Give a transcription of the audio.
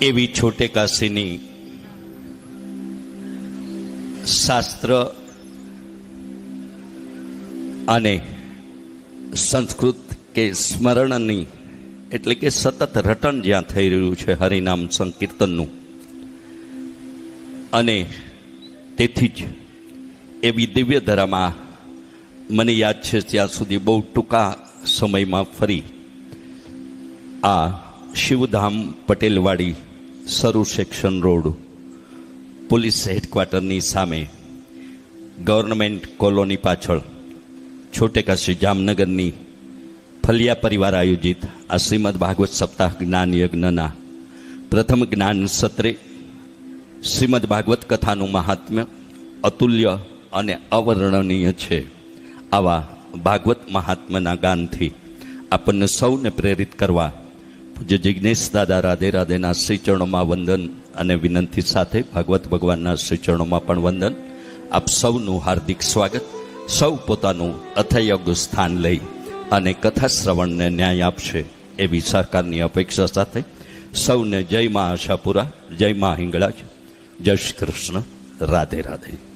એવી છોટે કાશીની શાસ્ત્ર અને સંસ્કૃત કે સ્મરણની, એટલે કે સતત રટણ જ્યાં થઈ રહ્યું છે હરિનામ સંકીર્તનનું. અને તેથી જ એવી દિવ્ય ધરામાં મને યાદ છે ત્યાં સુધી બહુ ટૂંકા સમયમાં ફરી આ Shivdham Patelwadi Saru section road, police હેડક્વાર્ટરની સામે ગવર્નમેન્ટ કોલોની પાછળ છોટેકાશી જામનગરની ફલિયા પરિવાર આયોજિત આ શ્રીમદ ભાગવત સપ્તાહ જ્ઞાન યજ્ઞના પ્રથમ જ્ઞાન સત્રે શ્રીમદ ભાગવત કથાનું મહાત્મ્ય અતુલ્ય અને અવર્ણનીય છે. આવા ભાગવત મહાત્મ્યના ગાનથી આપણને સૌને પ્રેરિત કરવા પૂજ્ય જિજ્ઞેશ દાદા, રાધે રાધેના શ્રીચરણોમાં વંદન અને વિનંતી સાથે ભાગવત ભગવાનના શ્રીચરણોમાં પણ વંદન. આપ સૌનું હાર્દિક સ્વાગત. સૌ પોતાનું અથયોગ્ય સ્થાન લઈ અને કથા શ્રવણને ન્યાય આપશે એવી સરકારની અપેક્ષા સાથે સૌને જય મા આશાપુરા, જય મા હિંગળાજ. જય શ્રી કૃષ્ણ. રાધે રાધે.